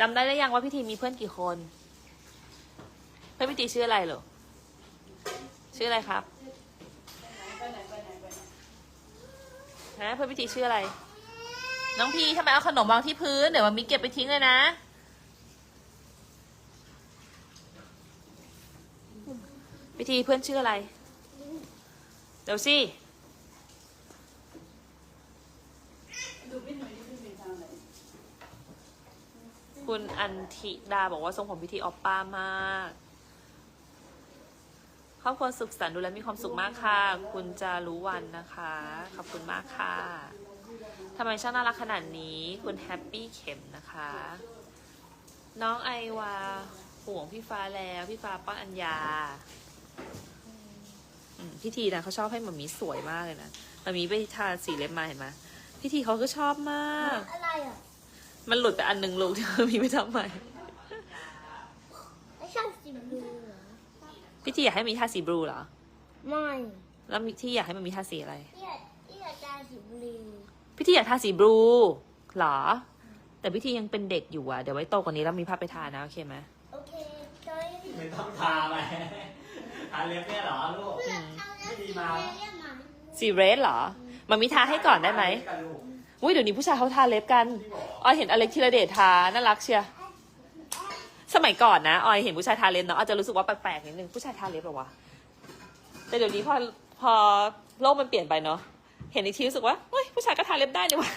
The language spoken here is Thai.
จำได้หรือยังว่าพี่ทีมีเพื่อนกี่คน เพื่อนพี่ทีชื่ออะไรเหรอ ชื่ออะไรครับฮะเพื่อนพี่ทีชื่ออะไร น้องพีทำไมเอาขนมวางที่พื้น เดี๋ยวมันมีเก็บไปทิ้งเลยนะพี่ทีเพื่อนชื่ออะไร เดี๋ยวสิ ดูพี่หนุ่ยนี่เป็นทางไหน คุณอันธิดาบอกว่าทรงผมพิธีออปป้ามาก ครอบครัวสุขสันต์ดูแลมีความสุขมากค่ะ คุณจารู้วันนะคะ ขอบคุณมากค่ะทำไมช่างน่ารักขนาดนี้ คุณแฮปปี้เข็มนะคะ น้องไอวาห่วงพี่ฟ้าแล้วพี่ฟ้าป้อนอัญญาพี่ทีนะเขาชอบให้หมามีสวยมากเลยนะหมามีไปทาสีเล็บมาเห็นไหมพี่ทีเขาก็ชอบมากอะไรอะ มันหลุดไปอันหนึ่งลูกที่มันมีไปทำใหม่ไอ้ช่างสีบลูเหรอพี่ทีอยากให้มีทาสีบลูเหรอ ไม่แล้วมีที่อยากให้มันมีทาสีอะไร ที่อยากที่อยากจะสีบลูพี่ทีอยากทาสีบลูเหรอ แต่พี่ทียังเป็นเด็กอยู่อะ เดี๋ยวไว้โตกว่านี้แล้วมีภาพไปทานะโอเคไหมโอเคจอยไม่ต้องทาไปทาเล็บเนี่ยเหรอลูก เพื่อเอาแล้วไม่ดีสีมาแดงเรียกมันสีเรดเหรอ มันมีทาให้ก่อนได้ไหมทาเล็บกันลูก อุ้ยเดี๋ยวนี้ผู้ชายเขาทาเล็บกัน ออยเห็นอเล็กธีรเดชทา น่ารักเชียสมัยก่อนนะ ออยเห็นผู้ชายทาเล็บเนาะอาจจะรู้สึกว่าแปลกๆนิดนึง ผู้ชายทาเล็บหรอวะ แต่เดี๋ยวนี้พอพอโลกมันเปลี่ยนไปเนาะ เห็นอีกทีรู้สึกว่าเฮ้ยผู้ชายก็ทาเล็บได้นี่หว่า